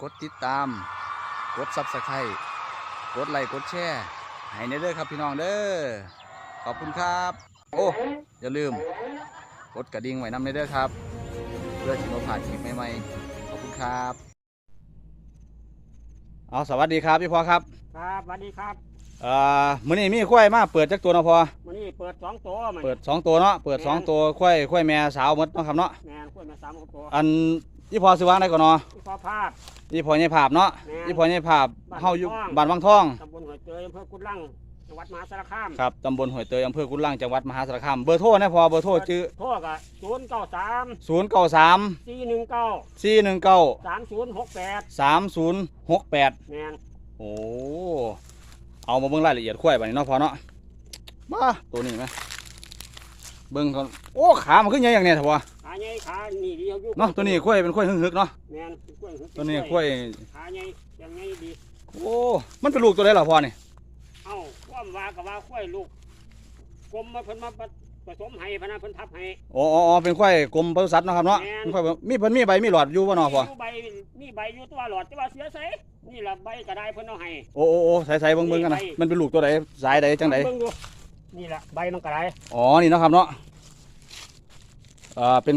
กดติดตาม กดซับสไครต์กดไลค์กดแชร์ให้ในเด้อครับพี่น้องเด้อขอบคุณครับ โอ้อย่าลืม กดกระดิ่งไว้นำในเด้อครับ เพื่อที่เราผ่านคลิปใหม่ๆขอบคุณครับเอาสวัสดีครับพี่พอครับครับสวัสดีครับเอ่อมื้อนี้มีควายมาเปิดจักตัวเนาะพอวันนี้เปิดสองตัวมันเปิดสองตัวเนาะเปิดสองตัวควายควายแม่สาวหมดเนาะครับเนาะแมนคุยมาสามตัวอัน ที่พอซื้อวางได้ก่อนเนาะที่พอภาพที่พอใหญ่ภาพเนาะแม่นที่พอใหญ่ภาพบ้าน เฮาอยู่วังทองบ้านวังทอง ตำบลหัวเจยอำเภอกุดลังจังหวัดมหาสารคามครับตำบลห้วยเตยอำเภอกุดลังจังหวัดมหาสารคามเบอร์โทรนะพอเบอร์โทรชื่อโทษกับศูนย์เก้าสาม0 9 3สี่หนึ่งเก้า4 1 9สามศูนย์หกแปด3 0 6 8แมนโอ้ เอามาเบิ่งรายละเอียดควายบัดนี้เนาะพอเนาะ มาตัวนี้ไหมเบิ่งก่อนโอ้ ขามันขึ้นใหญ่อย่างเนี้ยเถอะวะขา ใหญ่ขานี่ดีเขาอยู่เนาะตัวนี้ควายเป็นควายหึกๆเนาะแมนเป็นกล้วยตัวนี้ควายขาใหญ่ยังไงดีโอ้มันเป็นลูกตัวไหนล่ะพอนี่เอ้าความว่ากับว่าควายลูกกลมมาเพิ่นมาผสมให้พะนะเพิ่นทับให้อ๋ออ๋ออ๋อเป็นควายกรมปศุสัตว์เนาะครับเนาะแม่นเป็นควายแบบมีเพิ่นมีใบมีหลอดอยู่บ่เนาะพอมีใบมีใบอยู่ตัวหลอดแต่ว่าเสียใสนี่ละใบก็ได้เพิ่นเอาให้โอ้โอ้โอ้ใส่ใส่เบิ่งเบิ่งกันนะนี่ใบมันเป็นลูกตัวใดสายใดจังใดเบิ่งดูนี่ละใบมันก็ได้อ๋อนี่เนาะครับเนาะเอ่อเป็น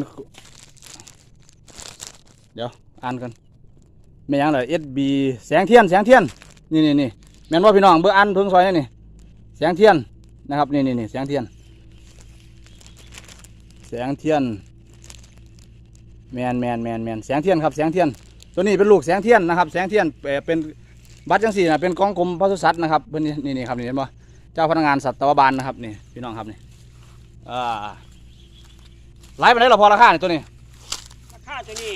เดี๋ยวอ่านกันไม่ยังเลย SB แสงเทียนแสงเทียนนี่นี่นี่แม่นว่าพี่น้องเบอร์อันเพิ่งซอยนี่นี่แสงเทียนนะครับนี่นี่นี่แสงเทียน แสงเทียนแมนแมนแมนแมนแสงเทียนครับแสงเทียน ตัวนี้เป็นลูกแสงเทียนนะครับแสงเทียนเป็นบัตรจังสี่นะเป็นกองกรมปศุสัตว์นะครับเพิ่นนี่นี่นี่ครับนี่เห็นบ่เจ้าพนักงานสัตวบาลนะครับนี่พี่น้องครับนี่อ่า ไล่ไปไหนเราพอราคาเนี่ยตัวนี้ราคาตัวนี้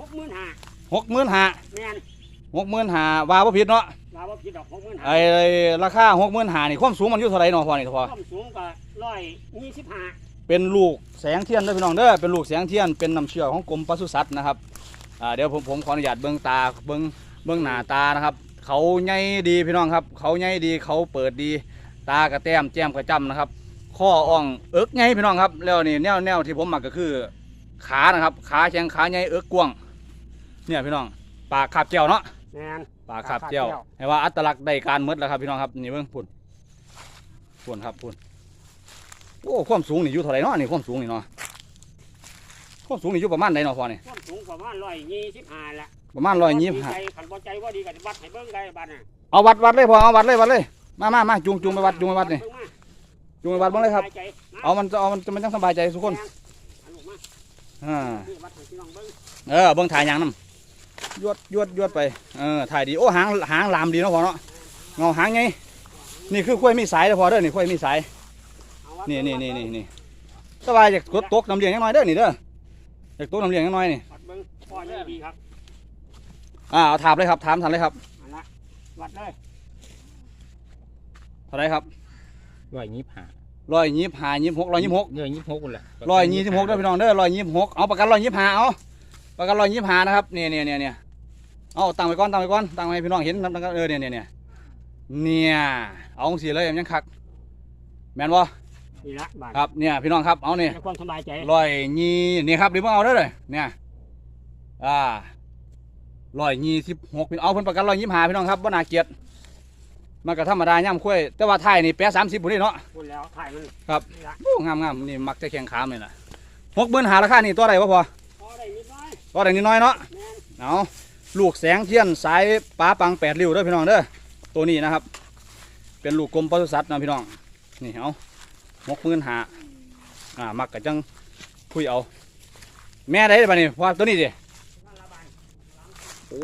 หกหมื่นห้าหกหมื่นห้าแม่นหกหมื่นห้าว่าบ่ผิดเนาะลาว่าผิดดอกหกหมื่นห้าไอ้ราคาหกหมื่นห้านี่ความสูงมันอยู่เท่าไหร่เนาะพอนี่พอความสูงก็ร้อยยี่สิบห้าเป็นลูกแสงเทียนเด้อพี่น้องเด้อเป็นลูกแสงเทียนเป็นน้ำเชื่อของกรมปศุสัตว์นะครับอ่าเดี๋ยวผมผมขออนุญาตเบื้องตาเบื้องเบื้องหน้าตานะครับ เขาใหญ่ดีพี่น้องครับ เขาใหญ่ดีเขาเปิดดี ตากระแต้มแจ่มกระจำนะครับ ข้ออ่องเอิกใหญ่พี่น้องครับ แล้วนี่แนวแนวที่ผมมักก็คือ ขานะครับ ขาแข็งขาใหญ่เอิกกว้างเนี่ยพี่น้องปากขาบเจียวเนาะแม่นปลาขับเจียวให้ว่าอัตลักษณ์ได้การหมดแล้วครับพี่น้องครับนี่เบิ่งพุ่นพุ่นครับพุ่นโอ้ความสูงนี่อยู่เท่าไหร่เนาะนี่ความสูงนี่เนาะความสูงนี่อยู่ประมาณใดเนาะพอนี่ความสูงประมาณร้อยยี่สิบห้าละประมาณร้อยยี่สิบห้าใจขันบ่ใจว่าดีกันวัดให้เบิ่งได้บ้านน่ะเอาวัดวัดเลยพอเอาวัดเลยวัดเลยมามามาจูงจูงไปวัดจูงไปวัดนี่เบิ่งมา จูงไปวัดบ้างเลยครับสใจมาเอามันจะเอามันจะมันจังสบายใจทุกคนแม่เอาลูกมาอ่านี่วัดให้พี่น้องเบิ่งเออเบิ่งถ่ายหยังน้ำยวดยวดยวดไปเออถ่ายดีโอ้หางหางลามดีเนาะพอเนาะเงาหางไงนี่คือข้วยมีสายเด้อพอเด้อนี่ข้วยมีสายเอาวัดนี่นี่วัดนี่เบิ่นี่งนี่สบายอยากกดตกน้ำเลี้ยงยังน้อยเด้อนี่เด้ออยากตกน้ำเลี้ยงยังน้อยนี่วัดเบิ่งพ่อยังดีครับอ่าเอาถามเลยครับถามทันเลยครับเอาละวัดเลยเท่าไหรครับ ร้อยยี่สิบห้าร้อยยี่สิบห้ายี่สิบหกร้อยยี่สิบหกเนื้อยี่สิบหกคนแหละร้อยยี่สิบหกเด้อพี่น้องเด้อร้อยยี่สิบหกเอาประกันร้อยยี่สิบห้าเอาประกันร้อยยี่สิบห้านะครับเนี่ยเนี่ยเนี่ยเนี่ยเอาตั้งไว้ก่อนตั้งไว้ก่อนตั้งไว้ให้พี่น้องเห็นนะครับเออเนี่ยเนี่ยเนี่ยเนี่ยเอาสีเลยมันยังคักแม่นบ่นี่ละบ้านครับเนี่ยพี่น้องครับเอาเนี่ยให้ความสบายใจร้อยยี่นี่ครับรีบเอาเด้อเลยเนี่ยอ่าร้อยยี่สิบหกเอาเพิ่นประกันร้อยยี่สิบห้าพี่น้องครับว่านาเกลียด มันก็ธรรมดาย่ำคุ้ยแต่ว่าไทยนี่แปะสามสิบพุ่นนี่เนาะพูดแล้วถ่ายมันครับนี่ละโอ้งามงามนี่มักจะแข่งขามเลยนะหกหมื่นหาราคานี่ตัวใดวะพอพอได้นิดหน้อยตัวใดนิดน้อยเนาะแม่นเอาลูกแสงเทียนสายป้าปังแปดริ้วเด้อพี่น้องเด้อตัวนี้นะครับ เป็นลูกกลมปศุสัตว์นะพี่น้องนี่เอาหกหมื่นหาอ่ามักกะจังคุยเอา แม่ได้บ้านี่พอตัวนี้ดิบ้านละบ้านโอ้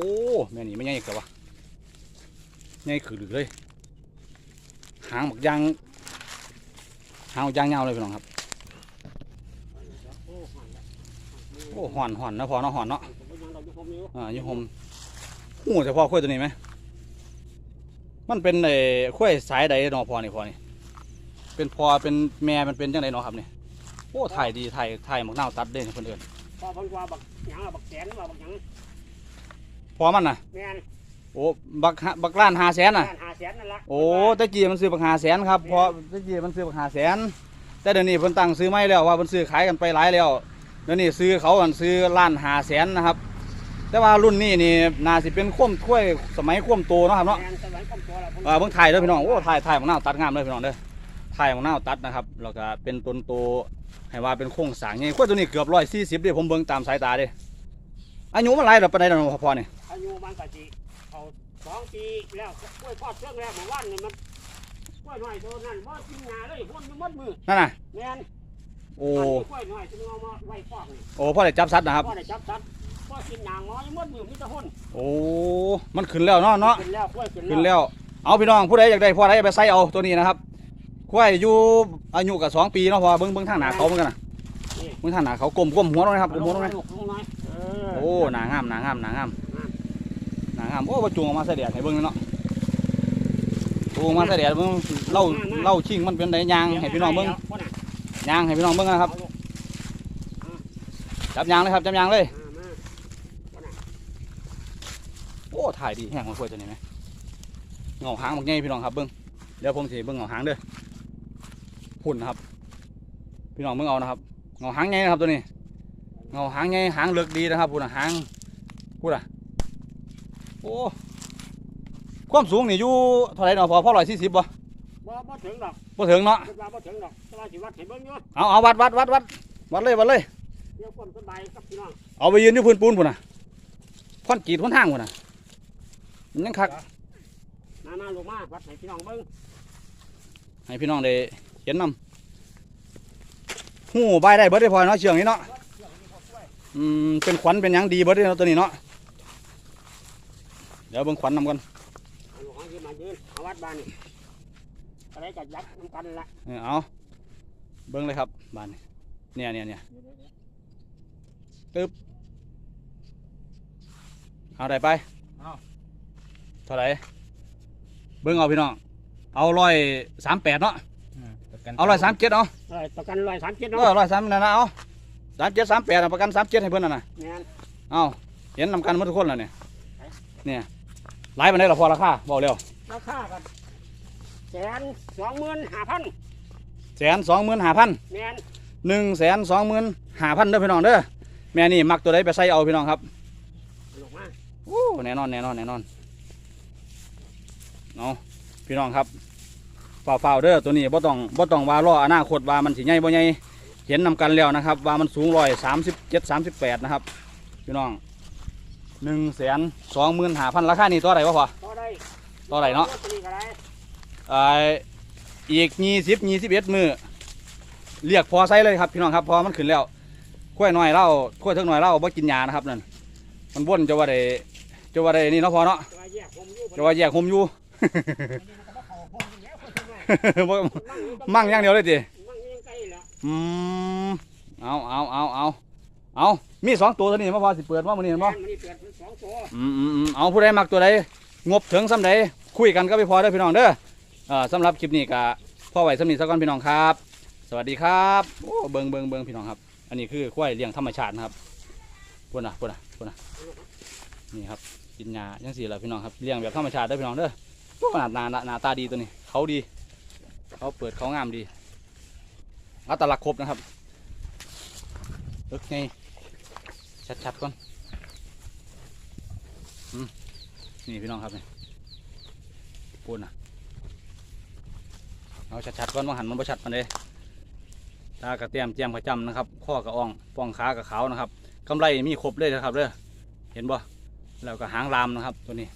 แม่นี่ไม่ใหญ่กับวะใหญ่คือเลย หางบักยางหางบักยางยาวเลยพี่น้องครับโอ้หันละโอ้ห่อนห่อนนะพอเนาะห่อนเนาะผมก็ยังเราอยู่ผมอยู่อ่าอยู่ผมหูเฉพาะข้วยตัวนี้ไหมมันเป็นไอ้ข้วยสายใดเนาะพอนี่พอนี่เป็นพอเป็นแม่มันเป็นจังไดเนาะครับนี่โอ้ถ่ายดีถ่ายถ่ายหมักนาวตัดเด้เพิ่นเอิ้นพอเพิ่นว่าบักหยังอะบักแสนว่าบักหยังพอมันน่ะแม่น โอ้บักหาบักล้านหาแสนน่ะแม่นหาแสนนั่นละโอ้แตะกี้มันซื้อบักหาแสนครับเพอตะกี้มันซื้อบักหาแสน แต่เดี๋ยวนี้เพิ่นตั้งซื้อไม่แล้วว่าเพิ่นซื้อขายกันไปหลายแล้วเดี๋ยวนี้ซื้อเขากันซื้อล้านหาแสนนะครับ แต่ว่ารุ่นนี้นี่น่าสิเป็นข้มถ้วยสมัยข้มโตเนาะครับเนาะแมนสมัยคมตัวแล้วผมเออเบิ่งถ่ายเด้อพี่น้องโอ้ถ่ายถ่ายของหน้าวตัดงามเลยพี่น้องเด้อถ่ายของหน้าวตัดนะครับแล้วก็เป็นต้นโตให้ว่าเป็นโครงสร้างใหญ่ขั้วตัวนี้เกือบร้อยสี่สิบเด้ผมเบิ่งตามสายตาเด้อายุมันหลายแล้วปานใดแล้วเนาะพ่อนี่อายุมันก็สิเอา สองปีแล้วกล้วยทอดเครื่องแล้วเมื่อวานนี่มันกล้วยน้อยตัวนั้นบ่กินหญ้าเลยพ่นอยู่หมดมือนั่นน่ะแมนโอ้กล้วยน้อยจะเอามาไว้ฟอกนี่โอ้พ่อได้จับสัตว์นะครับพ่อได้จับสัตว์พ่อกินหญ้างออยู่หมดมือมีแต่หุ่นโอ้มันขึ้นแล้วเนาะเนาะขึ้นแล้วกล้วยขึ้นขึ้นแล้ว เอาพี่น้องผู้ใดอยากได้พ่อใดเอาไปใส่เอาตัวนี้นะครับควายอยู่อายุกับสองปีเนาะพอเบิ่งเบิ่งทางหน้าเขาเหมือนกันนะนี่เบิ่งทางหน้าเขากลมกลมหัวลงนะครับกลมหัวลงลนะงลงหน่อยเออโอ้หนางามหนางามหนางามหนา งามโอ้ประจุงออกมาใส่แดดให้เบิ่งเลยเนาะโอ้มาใส่แดดเบิ่งเล่าเล่าชิงมันเป็นไดยางให้พี่น้องเบิ่งพ่อน่ะยางให้พี่น้องเบิ่งนะครับเอาลูกจับยางเลยครับจับยางเลยมามาพ่อน่ะโอ้ถ่ายดีแห้งของควายตัวนี้ไหมเงาหางมันใหญ่พี่น้องครับเบิ่งเดี๋ยวผมสิเบิ่งเงาหางเด้อหุ่นนะครับ พี่น้องเบิ่งเอานะครับเงาหางใหญ่นะครับตัวนี้เงาหางใหญ่หางเลือกดีนะครับพูดนะหางพูดอะ โอ้ความสูงนี่อยู่เท่าไหร่เนาะพอพ่อร้อยสี่สิบบ่บ่บ่ถึงดอกบ่ถึงเนาะคิดว่าบ่ถึงดอกแต่ว่าสิวัดให้เบิ่งอยู่เอาเอาวัดวัดวัดวัดวัดเลยวัดเลยเดี๋ยวความสบายกับพี่น้องเอาไปยืนอยู่พื้นปูนพุ่นน่ะคอนกรีตคอนทางพุ่นน่ะมันยังคักมามาลูกมาวัดให้พี่น้องเบิ่งให้พี่น้องได้เห็นนำหูใบายได้เบิดได้พอเนาะเชืองนี้เนาะอืมเป็นขวัญเป็นหยังดีเบิดได้เนาะตัวนี้เนาะ เดี๋ยวเบิ่งขวัญนำกันเอาลูกของที่มายืนเอาวัดบ้านนี่อะไรก็ยัดน้ำกันละเออเอาเบิ่งเลยครับบ้านนี้เนี่ยเนี่ยเนี่ยเอาได้ไปเอาเท่าไหร่เบิ่งเอาพี่น้องเอาร้อยสามแปดเนาะเอาร้อยสามเจ็ดเอาเออประกันร้อยสามสิบเอเนาะอร้อยสามนั่นนะเอาสามเจ็ดสามแปดประกันสามเจ็ดให้เพื่อนน่ะนะแม่นเอาเห็นนำกันหมดทุกคนแล้วเนี่ยเนี่ย หลายปันได้หรอพอราคาบอกเร็วราคากันแสนสองหมื่นห้าพันแสนสองหมื่นห้าพันแม่นหนึ่งแสนสองหมื่นห้าพันเด้อพี่น้องเด้อแม่นี่มักตัวใดไปใส่เอาพี่น้องครับลูกมาโอ้แน่นอนแน่นอนแน่นอนเอาพี่น้องครับฝ่าฝ่าๆเด้อตัวนี้บ่ต้องบ่ต้องว่ารออนาคตว่ามันสิใหญ่บ่ใหญ่เห็นนำกันแล้วนะครับ ว่ามันสูงร้อยสามสิบเจ็ดสามสิบแปดนะครับ พี่น้อง หนึ่งแสนสองหมื่นห้าพันราคานี่ตัวไหนวะพ่อต่อได้ต่อได้เนาะตีก็ได้เอ่ออีกยี่สิบยี่สิบเอ็ดมือเรียกพอไซเลยครับพี่น้องครับพอมันขึ้นแล้วข้วยหน่อยเล่าข้วยเท่าหน่อยเล่าบ่กินยานะครับนั่นมันว่นจะว่าได้จะว่าได้นี่เนาะพอเนาะจะว่าแยกผมอยู่จะว่าแยกหมอยู่ บ่มั่งอย่างเดียวเลยจิมั่งยังไกลแล้วอืม เอาเอาเอาเอา เอามีสองตัวเท่านี้มาพอสิเปิดว่ามันนี่เห็นบ่มันนี่เปิดเป็นสองตัวอืมอืมอืมเอาผู้ใดมักตัวใดงบถึงสำใดคุยกันก็ไปพอเด้อพี่น้องเด้อเอ่อสำหรับคลิปนี้ก็พ่อไหวสำนีสักก่อนพี่น้องครับ สวัสดีครับโอ้เบิงเบิงเบิงพี่น้องครับ อันนี้คือควายเลี้ยงธรรมชาตินะครับพุ่นน่ะพุ่นน่ะพุ่นน่ะนี่ครับกินยาจังสี่แหละพี่น้องครับเลี้ยงแบบธรรมชาติเด้อพี่น้องเด้อโอ้หน้าหน้าหน้าหน้าตาดีตัวนี้ เขาดี เขาเปิดเขางามดีอัตลักษณ์ครบนะครับเอิกไง ชัดๆก่อนอนี่พี่น้องครับนี่ปุ่นนะเอาชัดๆก่อนว่าหันมันประชัดมันเลยตากระเตียมเจียมกระจำนะครับข้อกระอ่องป้องขากระขาวนะครับกำไรมีครบเลยนะครับเด้อเห็นบ่แล้วก็หางลามนะครับ ตัวนี้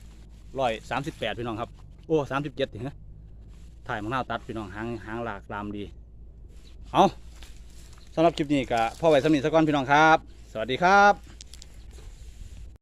ร้อยสามสิบแปดพี่น้องครับโอ้สามสิบเจ็ดถึงนะถ่ายมังนาวตัดพี่น้องหางหางหลากลามดีเอาสำหรับคลิปนี้ก็พ่อไว้สำนีสักก่อนพี่น้องครับ สวัสดีครับ